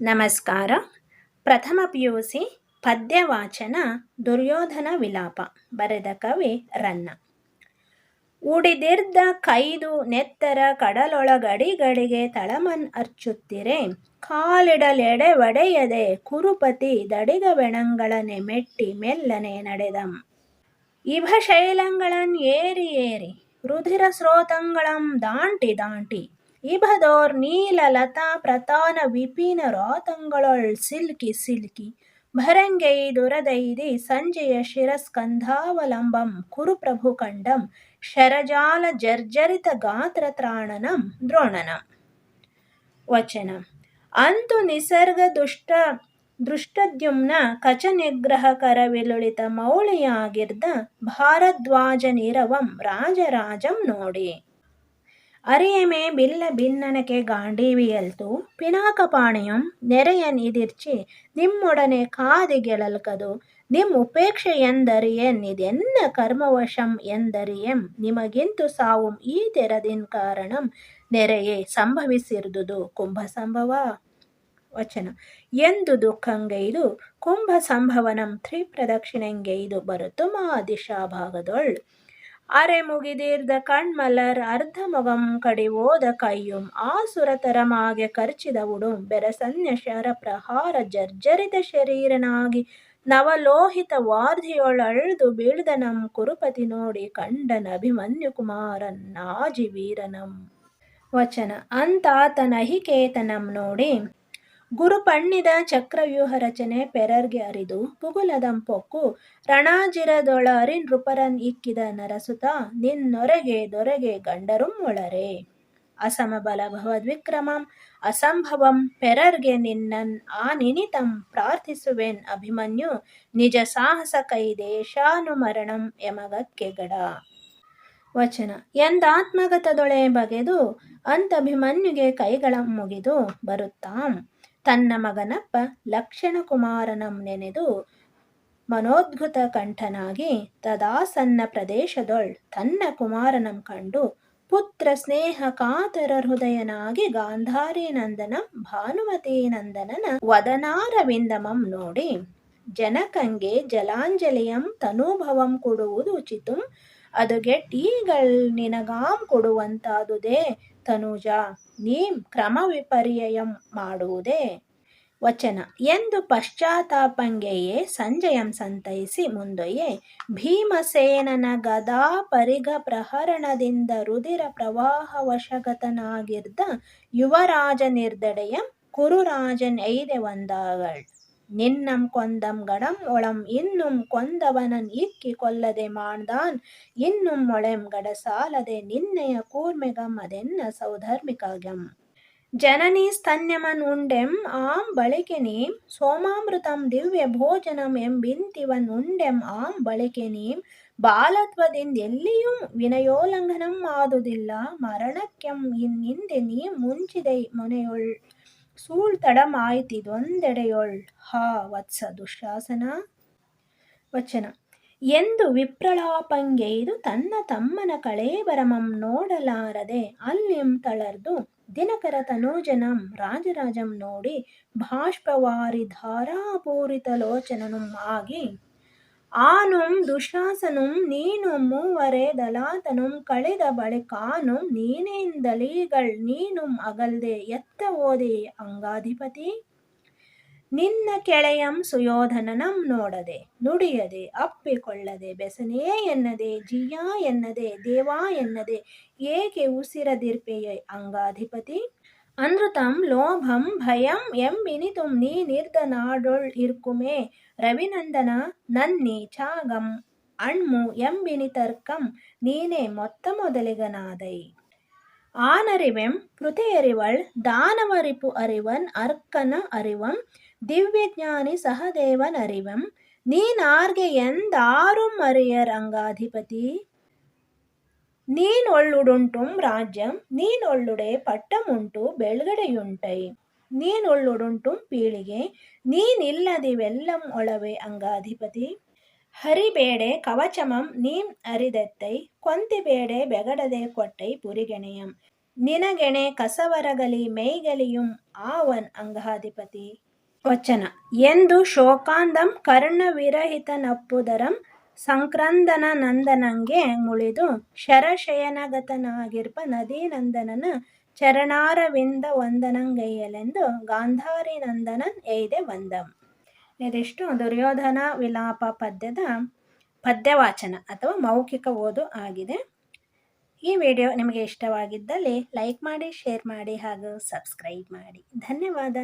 ನಮಸ್ಕಾರ. ಪ್ರಥಮ P U C ಪದ್ಯವಾಚನ ದುರ್ಯೋಧನ ವಿಲಾಪ, ಬರೆದ ಕವಿ ರನ್ನ. ಉಡಿದಿರ್ದ ಕೈದು ನೆತ್ತರ ಕಡಲೊಳಗಡಿಗಡಿಗೆ ತಳಮನ್ ಅರ್ಚುತ್ತಿರೆ, ಕಾಲಿಡಲೆಡೆ ಒಡೆಯದೆ ಕುರುಪತಿ ದಡಿಗ ಬೆಣಂಗಳನೆ ಮೆಟ್ಟಿ ಮೆಲ್ಲನೆ ನಡೆದಂ. ಇಭ ಶೈಲಂಗಳನ್ ಏರಿ ಏರಿ, ರುಧಿರ ಸ್ರೋತಂಗಳಂ ದಾಂಟಿ ದಾಂಟಿ ಇಭದೋರ್ ನೀಲ ಲತಾ ಪ್ರತಾನ ವಿಪಿನ ರಾತಂಗಳೊಳ್ ಸಿಲ್ಕಿ ಸಿಲ್ಕಿ. ಭರಂಗೈ ದುರದೈದಿ ಸಂಜೆಯ ಶಿರಸ್ಕಂಧಾವಲಂಬಂ ಕುರುಪ್ರಭು ಕಂಡಂ ಶರಜಾಲ ಜರ್ಜರಿತ ಗಾತ್ರ ತ್ರಾಣನಂ ದ್ರೋಣನ. ವಚನ. ಅಂತು ನಿಸರ್ಗ ದುಷ್ಟ ದೃಷ್ಟದ್ಯುಮ್ನ ಕಚ ನಿಗ್ರಹ ಕರವಿಲುಳಿತ ಮೌಳಿಯಾಗಿರ್ದ ಭಾರದ್ವಾಜ ನಿರವಂ ರಾಜರಾಜಂ ನೋಡಿ. ಅರಿಯಮೆ ಬಿಲ್ಲ ಭಿನ್ನನಕೆ ಗಾಂಡೀವಿಯಲ್ತು. ಪಿನಾಕಪಾಣಿಯಂ ನೆರೆಯನ್ ಇದಿರ್ಚಿ ನಿಮ್ಮೊಡನೆ ಕಾದಿ ಗೆಳಲ್ಕದು ನಿಮ್ ಉಪೇಕ್ಷೆ ಎಂದರಿಯನ್ ಇದೆನ್ನ ಕರ್ಮವಶಂ ಎಂದರಿಯಂ. ನಿಮಗಿಂತು ಸಾವುಂ ಈ ತೆರದಿನ್ ಕಾರಣಂ. ನೆರೆಯೇ ಸಂಭವಿಸಿರುದುದು ಕುಂಭ ಸಂಭವ ವಚನ. ಎಂದು ದುಃಖಂಗೈದು ಕುಂಭ ಸಂಭವನಂ ತ್ರಿಪ್ರದಕ್ಷಿಣೆಂಗೈದು ಬರುತ್ತು ಮಾ ದಿಶಾ ಅರೆ ಮುಗಿದೀರ್ದ ಕಣ್ಮಲರ್ ಅರ್ಧಮಗಂ ಕಡಿವೋದ ಕೈಯುಂ. ಆಸುರತರಮಾಗೆ ಉಡುಂ ಬೆರಸನ್ಯ ಶರ ಪ್ರಹಾರ ಜರ್ಜರಿತ ಶರೀರನಾಗಿ ನವಲೋಹಿತ ವಾರ್ಧಿಯೊಳಳ್ದು ಬೀಳ್ದನಂ ಕುರುಪತಿ ನೋಡಿ ಕಂಡನ ಅಭಿಮನ್ಯು ಕುಮಾರನ್ ನಾಜಿ ವೀರನಂ. ವಚನ. ಅಂತಾತನಹಿಕೇತನಂ ನೋಡಿ ಗುರು ಪಣ್ಣಿದ ಚಕ್ರವ್ಯೂಹ ರಚನೆ ಪೆರರ್ಗೆ ಅರಿದು ಪುಗುಲದಂ ಪೊಕ್ಕು ರಣಾಜಿರದೊಳ ನೃಪರನ್ ಇಕ್ಕಿದ ನರಸುತ ನಿನ್ನೊರೆಗೆ ದೊರೆಗೆ ಗಂಡರು ಮೊಳರೆ ಅಸಮ ಬಲ ಭವದ್ವಿಕ್ರಮಂ ಅಸಂಭವಂ ಪೆರರ್ಗೆ ನಿನ್ನನ್ ಆ ನಿನಿತಂ ಪ್ರಾರ್ಥಿಸುವೆನ್ ಅಭಿಮನ್ಯು ನಿಜ ಸಾಹಸ ಕೈದೇಶಾನುಮರಣಂ ಯಮಗಕ್ಕೆ ಗಡ. ವಚನ, ಎಂದಾತ್ಮಗತದೊಳೆ ಬಗೆದು ಅಂತಭಿಮನ್ಯುಗೆ ಕೈಗಳ ಮುಗಿದು ಬರುತ್ತಾಂ. ತನ್ನ ಮಗನಪ್ಪ ಲಕ್ಷಣ ಕುಮಾರನಂ ನೆನೆದು ಮನೋದ್ಭುತ ಕಂಠನಾಗಿ ತದಾಸನ್ನ ಪ್ರದೇಶದೊಳ್ ತನ್ನ ಕುಮಾರನಂ ಕಂಡು ಪುತ್ರ ಸ್ನೇಹ ಕಾತರ ಹೃದಯನಾಗಿ ಗಾಂಧಾರಿ ನಂದನಂ ಭಾನುಮತಿ ನಂದನನ ವದನಾರವಿಂದಮಂ ನೋಡಿ ಜನಕಂಗೆ ಜಲಾಂಜಲಿಯಂ ತನುಭವಂ ಕೊಡುವುದು ಉಚಿತಂ ಅದು ಗೆಟ್ಟೀಗಳ್ ನಿನಗಾಂ ಕೊಡುವಂತಾದುದೇ ತನುಜ, ನೀಂ ಕ್ರಮ ವಿಪರ್ಯಯಂ ಮಾಡುವುದೇ. ವಚನ, ಎಂದು ಪಶ್ಚಾತ್ತಾಪಂಗೆಯೇ ಸಂಜಯಂ ಸಂತೈಸಿ ಮುಂದೊಯ್ಯೆ ಭೀಮಸೇನನ ಗದಾ ಪರಿಗ ಪ್ರಹರಣದಿಂದ ರುದಿರ ಪ್ರವಾಹ ವಶಗತನಾಗಿರ್ದ ಯುವರಾಜ ನಿರ್ದಡೆಯಂ ಕುರುರಾಜನ್ ಐದೆ ಒಂದಾಗಳ್. ನಿನ್ನಂ ಕೊಂದಂ ಗಡಂ ಒಳಂ ಇನ್ನುಂ ಕೊಂದವನನ್ ಇಕ್ಕಿ ಕೊಲ್ಲದೆ ಮಾಡ್ದಾನ್ ಇನ್ನುಂ ಮೊಳೆಂ ಗಡ ಸಾಲದೆ ನಿನ್ನೆಯ ಕೂರ್ಮೆಗಂ ಅದೆನ್ನ ಸೌಧರ್ಮಿಕಗಂ ಜನನೀ ಸ್ತನ್ಯಮನ್ ಉಂಡೆಂ ಆಂ ಬಳಿಕೆನೀಂ ಸೋಮಾಮೃತಂ ದಿವ್ಯ ಭೋಜನಂ ಎಂಬಿಂತಿವನ್ ಉಂಡೆಂ ಆಂ ಬಳಿಕೆನೀಂ ಬಾಲತ್ವದಿಂದ ಎಲ್ಲಿಯೂ ವಿನಯೋಲ್ಲಂಘನಂ ಆದುದಿಲ್ಲ ಮರಣಕ್ಕೆಂ ಇನ್ನಿಂದೆ ನೀ ಮುಂಚಿದೈ ಮೊನೆಯೊಳ್ ಸೂಳ್ತಡಮಾಯ್ತಿದೊಂದೆಡೆಯೊಳ್ ಹಾ, ವತ್ಸ ದುಶಾಸನ ವಚನ. ಎಂದು ವಿಪ್ರಲಾಪಂಗೆಯ್ದು ತನ್ನ ತಮ್ಮನ ಕಳೇಬರಮಂ ನೋಡಲಾರದೆ ಅಲ್ಲಿಂ ತಳರ್ದು ದಿನಕರ ತನೋಜನಂ ರಾಜರಾಜಂ ನೋಡಿ ಬಾಷ್ಪವಾರಿ ಧಾರಾಪೂರಿತ ಲೋಚನನುಂ ಆಗಿ ಆನುಂ ದುಶಾಸನುಂ ನೀನು ಮೂವರೆ ದಲಾತನುಂ ಕಳೆದ ಬಳಿಕಾನುಂ ನೀನೇಂದಲೀಗಳ್ ನೀನುಂ ಅಗಲ್ದೆ ಎತ್ತ ಓದೆ ಅಂಗಾಧಿಪತಿ ನಿನ್ನ ಕೆಳೆಯಂ ಸುಯೋಧನನಂ ನೋಡದೆ ನುಡಿಯದೆ ಅಪ್ಪಿಕೊಳ್ಳದೆ ಬೆಸನೇ ಎನ್ನದೆ ಜಿಯಾ ಎನ್ನದೆ ದೇವಾ ಎನ್ನದೆ ಏಕೆ ಉಸಿರದಿರ್ಪೆಯ ಅಂಗಾಧಿಪತಿ ಅನೃತಂ ಲೋಭಂ ಭಯಂ ಎಂಬಿನಿತುಂ ನೀ ನಿರ್ದ ನಾಡೊಳ್ ಇರ್ಕುಮೆ ರವಿನಂದನ ನನ್ನಿ ಚಾಗಂ ಅಣ್ಮು ಎಂಬಿನಿತರ್ಕಂ ನೀನೇ ಮೊತ್ತ ಮೊದಲಿಗನಾದೈ ಆನರಿವೆಂ ಪೃಥೆಯರಿವಳ್ ದಾನವರಿಪು ಅರಿವನ್ ಅರ್ಕನ ಅರಿವಂ ದಿವ್ಯಜ್ಞಾನಿ ಸಹದೇವನ್ ಅರಿವಂ ನೀನಾರ್ಗೆ ಎಂದಾರುಂ ಅರಿಯರ್ ಅಂಗಾಧಿಪತಿ ನೀನೊಳ್ಳುಡುಂಟುಂ ರಾಜ್ಯಂ, ನೀನೊಳ್ಳುಡೆ ಪಟ್ಟಮುಂಟು ಬೆಳ್ಗಡೆಯುಂಟೈ. ನೀನೊಳ್ಳುಡುಂಟುಂ ಪೀಳಿಗೆ, ನೀನಿಲ್ಲದಿವೆಲ್ಲಂ ಒಳವೆ ಅಂಗಾಧಿಪತಿ. ಹರಿಬೇಡೆ ಕವಚಮಂ ನೀಂ ಅರಿದೆತ್ತೈ, ಕೊಂತಿಬೇಡೆ ಬೆಗಡದೆ ಕೊಟ್ಟೈ ಪುರಿಗೆಣೆಯಂ. ನಿನಗೆಣೆ ಕಸವರಗಲಿ ಮೈಗಲಿಯುಂ ಆವನ್ ಅಂಗಾಧಿಪತಿ. ವಚನ. ಎಂದು ಶೋಕಾಂದಂ ಕರ್ಣವಿರಹಿತನಪ್ಪುದರಂ ಸಂಕ್ರಂದನ ನಂದನಂಗೆ ಮುಳಿದು ಶರಶಯನಗತನಾಗಿರ್ಪ ನದೀನಂದನನ ಚರಣಾರವಿಂದ ವಂದನಂಗೈಯಲೆಂದು ಗಾಂಧಾರಿ ನಂದನನ್ ಎಯ್ದೆ ವಂದಂ. ಇದಿಷ್ಟು ದುರ್ಯೋಧನ ವಿಲಾಪ ಪದ್ಯದ ಪದ್ಯವಾಚನ ಅಥವಾ ಮೌಖಿಕ ಓದು ಆಗಿದೆ. ಈ ವಿಡಿಯೋ ನಿಮಗೆ ಇಷ್ಟವಾಗಿದ್ದಲ್ಲಿ ಲೈಕ್ ಮಾಡಿ, ಶೇರ್ ಮಾಡಿ ಹಾಗೂ ಸಬ್ಸ್ಕ್ರೈಬ್ ಮಾಡಿ. ಧನ್ಯವಾದ.